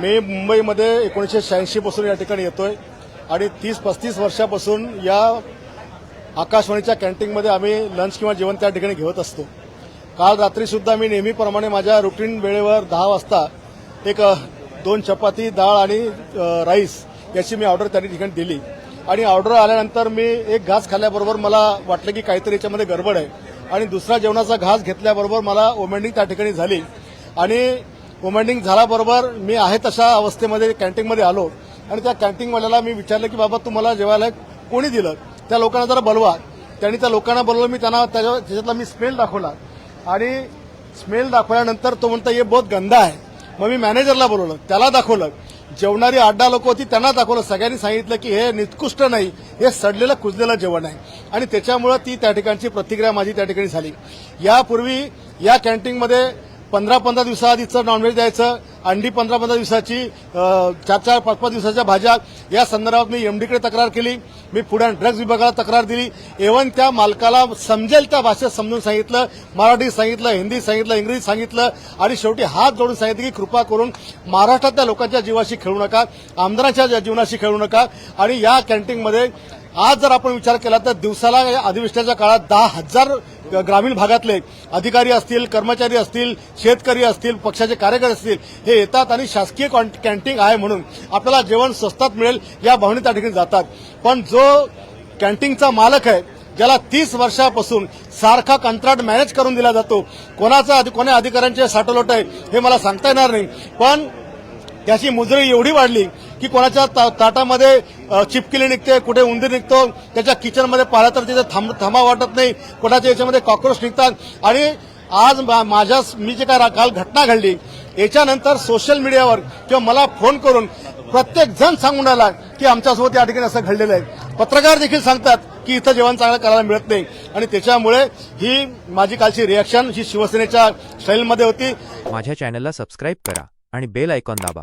मी मुंबईमध्ये एकोणीसशे शहाऐंशीपासून या ठिकाणी येतोय आणि तीस पस्तीस वर्षापासून या आकाशवाणीच्या कॅन्टीनमध्ये आम्ही लंच किंवा जेवण त्या ठिकाणी घेत असतो. काल रात्रीसुद्धा मी नेहमीप्रमाणे माझ्या रुटीन वेळेवर दहा वाजता एक दोन चपाती डाळ आणि राईस याची मी ऑर्डर त्या ठिकाणी दिली. आणि ऑर्डर आल्यानंतर मी एक घास खाल्ल्याबरोबर मला वाटलं की काहीतरी याच्यामध्ये गडबड आहे. आणि दुसरा जेवणाचा घास घेतल्याबरोबर मला ओमेंडिंग त्या ठिकाणी झाली. आणि ओमेंडिंग झाल्याबरोबर मी आहे तशा अवस्थेमध्ये कॅन्टीनमध्ये आलो. आणि त्या कॅन्टीनवाल्याला मी विचारलं की बाबा तुम्हाला जेवायला कोणी दिलं? त्या लोकांना जरा बोलवा. त्यांनी त्या लोकांना बोलवलं मी त्यांना त्याच्या त्याच्यातला मी स्मेल दाखवला. आणि स्मेल दाखवल्यानंतर तो म्हणता हे बहुत गंदा आहे. मग मी मॅनेजरला बोलवलं. त्याला दाखवलं. जेवणारी आड्डा लोक होती त्यांना दाखवलं. सगळ्यांनी सांगितलं की हे निकृष्ट नाही. हे सडलेलं कुजलेलं जेवण आहे. आणि त्याच्यामुळं ती त्या ठिकाणची प्रतिक्रिया माझी त्या ठिकाणी झाली. यापूर्वी या कॅन्टीनमध्ये पंधरा पंधरा दिवसाआधीचं नॉनव्हेज द्यायचं अंडी पंधरा पंधरा दिवसाची चार चार पाच पाच दिवसाच्या भाज्या या संदर्भात मी एमडीकडे तक्रार केली मी पुढे ड्रग्ज विभागाला तक्रार दिली. एवन त्या मालकाला समजेल त्या भाषेत समजून सांगितलं मराठी सांगितलं हिंदी सांगितलं इंग्रजी सांगितलं आणि शेवटी हात जोडून सांगितलं की कृपा करून महाराष्ट्रातल्या लोकांच्या जीवाशी खेळू नका आमदारांच्या जीवनाशी खेळू नका आणि या कॅन्टीनमध्ये आज जर आपण विचार केला तर दिवसाला या अधिवेशनाच्या काळात दहा हजार ग्रामीण भागातले अधिकारी असतील कर्मचारी असतील शेतकरी असतील पक्षाचे कार्यकर्ते असतील हे येतात आणि शासकीय कॉन- कॅन्टीन आहे म्हणून आपल्याला जेवण स्वस्तात मिळेल या भावने त्या ठिकाणी जातात. पण जो कॅन्टीनचा मालक आहे ज्याला तीस वर्षापासून सारखा कंत्राट मॅनेज करून दिला जातो कोणाचा अधि- कोण्या अधिकाऱ्यांचे साठोलोट आहे हे मला सांगता येणार नाही. पण त्याची मुजरी एवढी वाढली की कोणाच्या ता- ताटामध्ये चिपकिली निघते कुठे उंदीर निघतो त्याच्या किचनमध्ये पाहिलं तर तिथे थांब थांबा वाटत नाही कोणाच्या याच्यामध्ये कॉक्रोच निघतात. आणि आज मा- माझ्या मी जे काय रा- काल घटना घडली याच्यानंतर सोशल मीडियावर किंवा मला फोन करून प्रत्येक जण सांगून आला की आमच्यासोबत या ठिकाणी असं घडलेलं आहे. पत्रकार देखील सांगतात की इथं जेवण चांगलं करायला मिळत नाही. आणि त्याच्यामुळे ही माझी कालची रिॲक्शन ही शिवसेनेच्या शैलीमध्ये होती. माझ्या चॅनलला सबस्क्राईब करा आणि बेल आयकॉन दाबा.